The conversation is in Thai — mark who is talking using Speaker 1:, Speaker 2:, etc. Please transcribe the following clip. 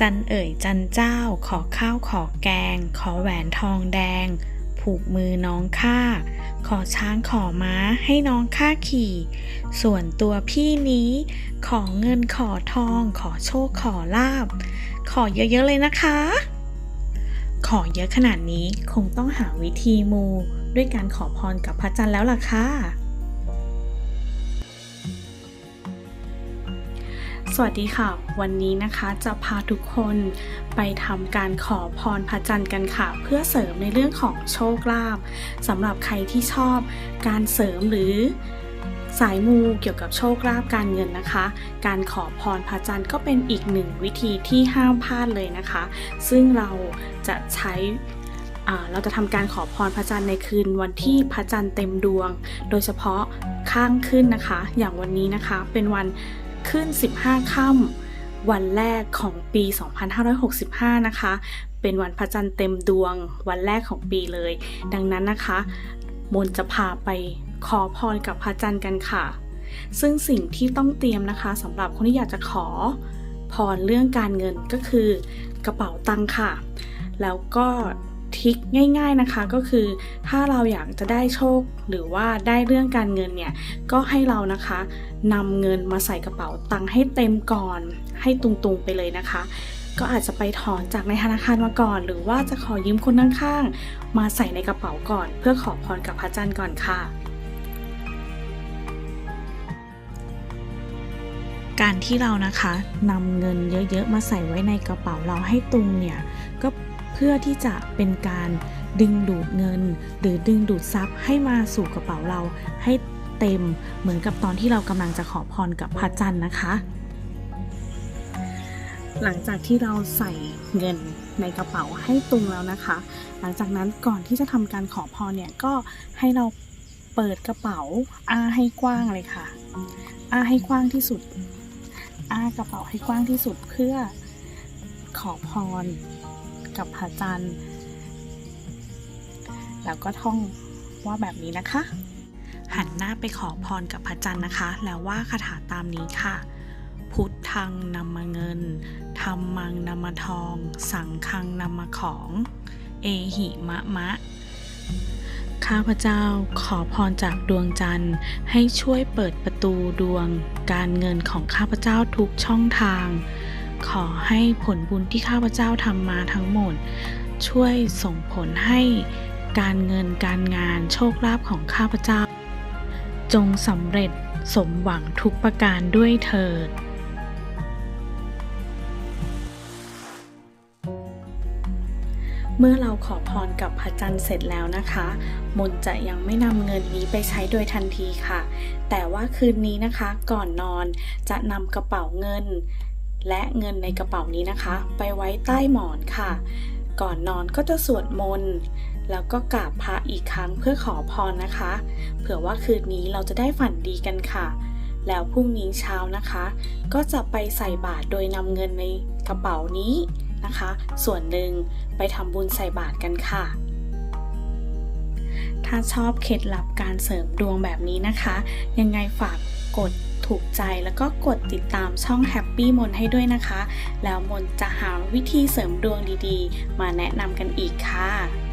Speaker 1: จันเอ่ยจันเจ้าขอข้าวขอแกง ขอแหวนทองแดง ผูกมือน้องข้าขอช้างขอม้าให้น้องข้าขี่ ส่วนตัวพี่นี้ ขอเงินขอทอง ขอโชคขอลาบ ขอเยอะๆเลยนะคะ ขอเยอะขนาดนี้คงต้องหาวิธีมู ด้วยการขอพรกับพระจันทร์แล้วล่ะค่ะ สวัสดีค่ะ วันนี้นะคะจะพาทุกคนไปทำการขอพรพระจันทร์กันค่ะ เพื่อเสริมในเรื่องของโชคลาภสำหรับใครที่ชอบการเสริมหรือสายมูเกี่ยวกับโชคลาภการเงินนะคะ การขอพรพระจันทร์ก็เป็นอีกหนึ่งวิธีที่ห้ามพลาดเลยนะคะ ซึ่งเราจะใช้อ่าเราจะทำการขอพรพระจันทร์ในคืนวันที่พระจันทร์เต็มดวง โดยเฉพาะข้างขึ้นนะคะ อย่างวันนี้นะคะเป็นวัน ขึ้น 15 ค่ำวันแรกของปี 2565 นะคะ เป็นวันพระจันทร์เต็มดวง วันแรกของปีเลย ดังนั้นนะคะ มนจะพาไปขอพรกับพระจันทร์กันค่ะ ซึ่งสิ่งที่ต้องเตรียมนะคะสำหรับคนที่อยากจะขอพรเรื่องการเงินก็คือกระเป๋าตังค่ะ แล้วก็ ทิคง่าย ๆนะคะ ก็คือถ้าเราอยากจะได้โชค หรือว่าได้เรื่องการเงินเนี่ย ก็ให้เรานะคะนำเงินมาใส่กระเป๋าตังค์ให้เต็มก่อนให้ตุงๆไปเลยนะคะ ก็อาจจะไปถอนจากในธนาคารมาก่อน หรือว่าจะขอยืมคนข้างๆมาใส่ในกระเป๋าก่อน เพื่อขอพรกับพระจันทร์ก่อนค่ะการที่เรานะคะนำเงินเยอะๆ มาใส่ไว้ในกระเป๋าเราให้ตุงเนี่ย ก็ เพื่อที่จะเป็นการดึงดูดเงิน หรือดึงดูดทรัพย์ให้มาสู่กระเป๋าเราให้เต็มเหมือนกับตอนที่เรากำลังจะขอพรกับพระจันทร์นะคะ หลังจากที่เราใส่เงินในกระเป๋าให้ตุงแล้วนะคะ หลังจากนั้นก่อนที่จะทำการขอพรเนี่ยก็ให้เราเปิดกระเป๋าอ้าให้กว้างเลยค่ะอ้าให้กว้างที่สุดอ้ากระเป๋าให้กว้างที่สุดเพื่อขอพร กับพระจันทร์ แล้วก็ท่องว่าแบบนี้นะคะ หันหน้าไปขอพรกับพระจันทร์นะคะ แล้วว่าคาถาตามนี้ค่ะ พุทธังนำมาเงินธรรมังนำมาทอง สังฆังนำมาของ เอหิมะมะข้าพเจ้าขอพรจากดวงจันทร์ให้ช่วยเปิดประตูดวง การเงินของข้าพเจ้าทุกช่องทาง ขอให้ผลบุญที่ข้าพเจ้าทำมาทั้งหมด ช่วยส่งผลให้การเงินการงานโชคลาภของข้าพเจ้า จงสำเร็จสมหวังทุกประการด้วยเถิด เมื่อเราขอพรกับพระจันทร์เสร็จแล้วนะคะ มนจะยังไม่นำเงินนี้ไปใช้โดยทันทีค่ะ แต่ว่าคืนนี้นะคะก่อนนอนจะนำกระเป๋าเงิน และเงินในกระเป๋านี้นะคะ ไปไว้ใต้หมอนค่ะ ก่อนนอนก็จะสวดมนต์แล้วก็กราบพระอีกครั้งเพื่อขอพรนะคะ เผื่อว่าคืนนี้เราจะได้ฝันดีกันค่ะ แล้วพรุ่งนี้เช้านะคะ ก็จะไปใส่บาตรโดยนำเงินในกระเป๋านี้นะคะ ส่วนหนึ่งไปทำบุญใส่บาตรกันค่ะ ถ้าชอบเคล็ดลับการเสริมดวงแบบนี้นะคะ ยังไงฝากกด ถูกใจแล้วก็กดติดตามช่อง Happy มนให้ด้วยนะคะ แล้วมนจะหาวิธีเสริมดวงดีๆ มาแนะนำกันอีกค่ะ